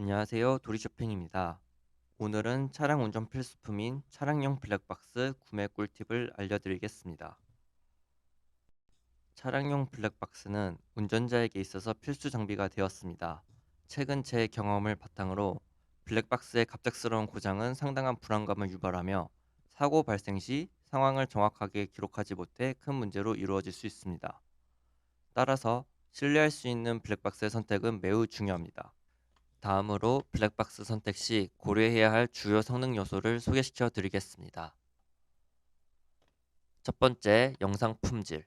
안녕하세요. 도리쇼핑입니다. 오늘은 차량 운전 필수품인 차량용 블랙박스 구매 꿀팁을 알려드리겠습니다. 차량용 블랙박스는 운전자에게 있어서 필수 장비가 되었습니다. 최근 제 경험을 바탕으로 블랙박스의 갑작스러운 고장은 상당한 불안감을 유발하며 사고 발생 시 상황을 정확하게 기록하지 못해 큰 문제로 이루어질 수 있습니다. 따라서 신뢰할 수 있는 블랙박스의 선택은 매우 중요합니다. 다음으로 블랙박스 선택 시 고려해야 할 주요 성능 요소를 소개시켜 드리겠습니다. 첫 번째, 영상 품질.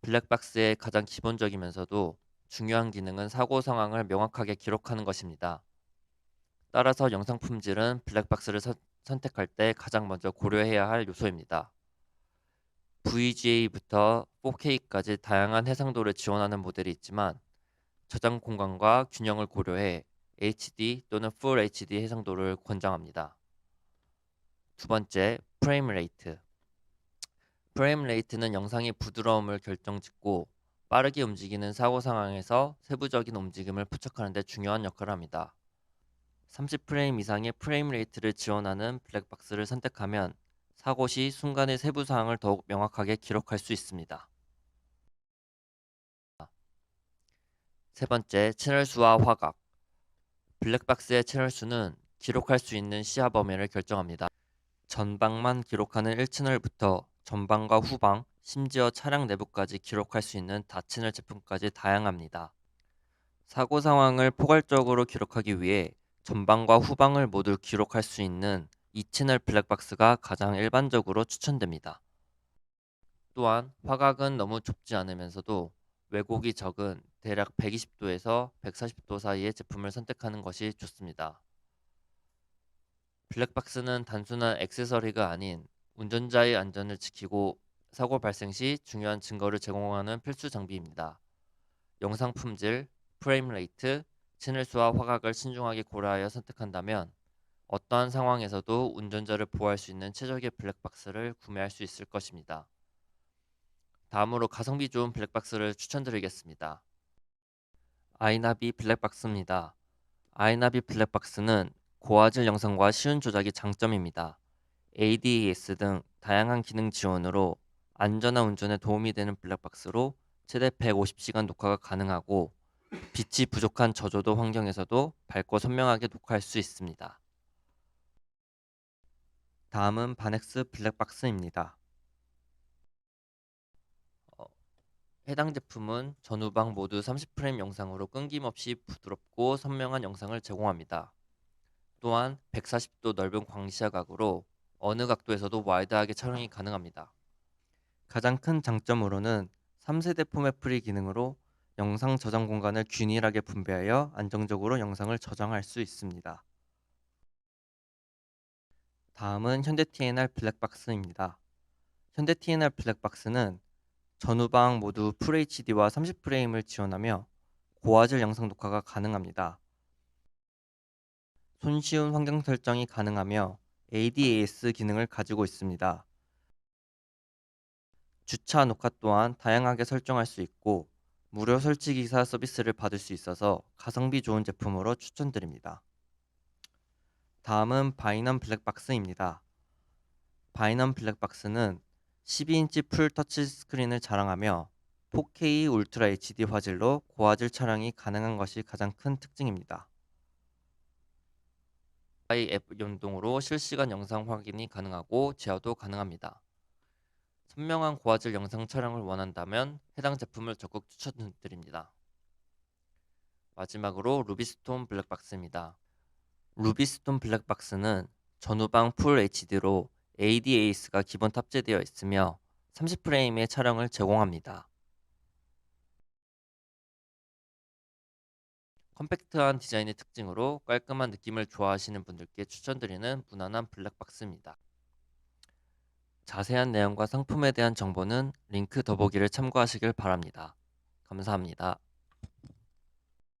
블랙박스의 가장 기본적이면서도 중요한 기능은 사고 상황을 명확하게 기록하는 것입니다. 따라서 영상 품질은 블랙박스를 서, 선택할 때 가장 먼저 고려해야 할 요소입니다. VGA부터 4K까지 다양한 해상도를 지원하는 모델이 있지만 저장 공간과 균형을 고려해 HD 또는 Full HD 해상도를 권장합니다. 두 번째, 프레임 레이트. 프레임 레이트는 영상의 부드러움을 결정짓고 빠르게 움직이는 사고 상황에서 세부적인 움직임을 포착하는 데 중요한 역할을 합니다. 30프레임 이상의 프레임 레이트를 지원하는 블랙박스를 선택하면 사고 시 순간의 세부 사항을 더욱 명확하게 기록할 수 있습니다. 세 번째, 채널 수와 화각. 블랙박스의 채널 수는 기록할 수 있는 시야 범위를 결정합니다. 전방만 기록하는 1채널부터 전방과 후방, 심지어 차량 내부까지 기록할 수 있는 다채널 제품까지 다양합니다. 사고 상황을 포괄적으로 기록하기 위해 전방과 후방을 모두 기록할 수 있는 2채널 블랙박스가 가장 일반적으로 추천됩니다. 또한 화각은 너무 좁지 않으면서도 왜곡이 적은 대략 120도에서 140도 사이의 제품을 선택하는 것이 좋습니다. 블랙박스는 단순한 액세서리가 아닌 운전자의 안전을 지키고 사고 발생 시 중요한 증거를 제공하는 필수 장비입니다. 영상 품질, 프레임 레이트, 채널 수와 화각을 신중하게 고려하여 선택한다면 어떠한 상황에서도 운전자를 보호할 수 있는 최적의 블랙박스를 구매할 수 있을 것입니다. 다음으로 가성비 좋은 블랙박스를 추천드리겠습니다. 아이나비 블랙박스입니다. 아이나비 블랙박스는 고화질 영상과 쉬운 조작이 장점입니다. ADAS 등 다양한 기능 지원으로 안전한 운전에 도움이 되는 블랙박스로 최대 150시간 녹화가 가능하고 빛이 부족한 저조도 환경에서도 밝고 선명하게 녹화할 수 있습니다. 다음은 바넥스 블랙박스입니다. 어, 해당 제품은 전후방 모두 30프레임 영상으로 끊김없이 부드럽고 선명한 영상을 제공합니다. 또한 140도 넓은 광시야 각으로 어느 각도에서도 와이드하게 촬영이 가능합니다. 가장 큰 장점으로는 3세대 포맷 프리 기능으로 영상 저장 공간을 균일하게 분배하여 안정적으로 영상을 저장할 수 있습니다. 다음은 현대 TNR 블랙박스입니다. 현대 TNR 블랙박스는 전후방 모두 FHD와 30프레임을 지원하며 고화질 영상 녹화가 가능합니다. 손쉬운 환경 설정이 가능하며 ADAS 기능을 가지고 있습니다. 주차 녹화 또한 다양하게 설정할 수 있고 무료 설치 기사 서비스를 받을 수 있어서 가성비 좋은 제품으로 추천드립니다. 다음은 바이넘 블랙박스입니다. 바이넘 블랙박스는 12인치 풀 터치 스크린을 자랑하며 4K 울트라 HD 화질로 고화질 촬영이 가능한 것이 가장 큰 특징입니다. i 앱 연동으로 실시간 영상 확인이 가능하고 제어도 가능합니다. 선명한 고화질 영상 촬영을 원한다면 해당 제품을 적극 추천드립니다. 마지막으로 루비스톤 블랙박스입니다. 루비스톤 블랙박스는 전후방 풀 HD로 ADAS가 기본 탑재되어 있으며 30프레임의 촬영을 제공합니다. 컴팩트한 디자인의 특징으로 깔끔한 느낌을 좋아하시는 분들께 추천드리는 무난한 블랙박스입니다. 자세한 내용과 상품에 대한 정보는 링크 더보기를 참고하시길 바랍니다. 감사합니다.